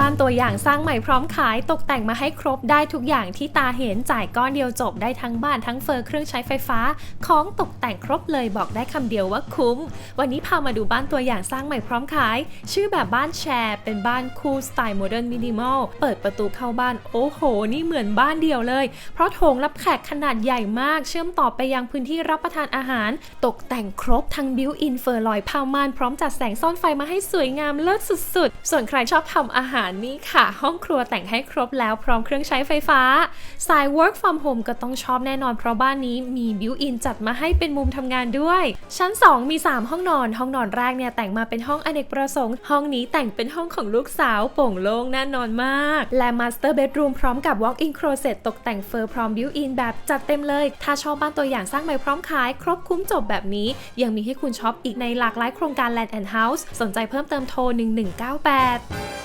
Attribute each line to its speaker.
Speaker 1: บ้านตัวอย่างสร้างใหม่พร้อมขายตกแต่งมาให้ครบได้ทุกอย่างที่ตาเห็นจ่ายก้อนเดียวจบได้ทั้งบ้านทั้งเฟอร์เครื่องใช้ไฟฟ้า ของตกแต่งครบเลยบอกได้คำเดียวว่าคุ้ม วันนี้พามาดูบ้านตัวอย่างสร้างใหม่พร้อมขาย ชื่อแบบบ้านแชร์เป็นบ้านคูลสไตล์โมเดิร์นมินิมอลเปิดประตูเข้าบ้านโอ้โห นี่เหมือนบ้านเดียวเลย เพราะโถงรับแขกขนาดใหญ่มาก เชื่อมต่อไปยังพื้นที่รับประทานอาหาร ตกแต่งครบทั้งบิวอินเฟอร์ลอยพาวมานพร้อมจัดแสงซ่อนไฟมาให้สวยงามเลิศสุดๆ ส่วนใครชอบทำอาหารนี่ค่ะ ห้องครัวแต่งให้ครบแล้วพร้อมเครื่องใช้ไฟฟ้า สาย work from home ก็ต้องชอบแน่นอนเพราะบ้านนี้มีบิวอินจัดมาให้เป็นมุมทำงานด้วย ชั้น 2 มี 3 ห้องนอน ห้องนอนแรกเนี่ยแต่งมาเป็นห้องอเนกประสงค์ ห้องนี้แต่งเป็นห้องของลูกสาวโป่งโล่งแน่นอนมาก และ master bedroom พร้อมกับ walk-in closet ตกแต่งเฟอร์พร้อมบิวอินแบบจัดเต็มเลย ถ้าชอบบ้านตัวอย่างสร้างใหม่พร้อมขาย ครบคุ้มจบแบบนี้ ยังมีให้คุณช็อปอีกในหลากหลายโครงการ Land and House สนใจเพิ่มเติมโทร 1198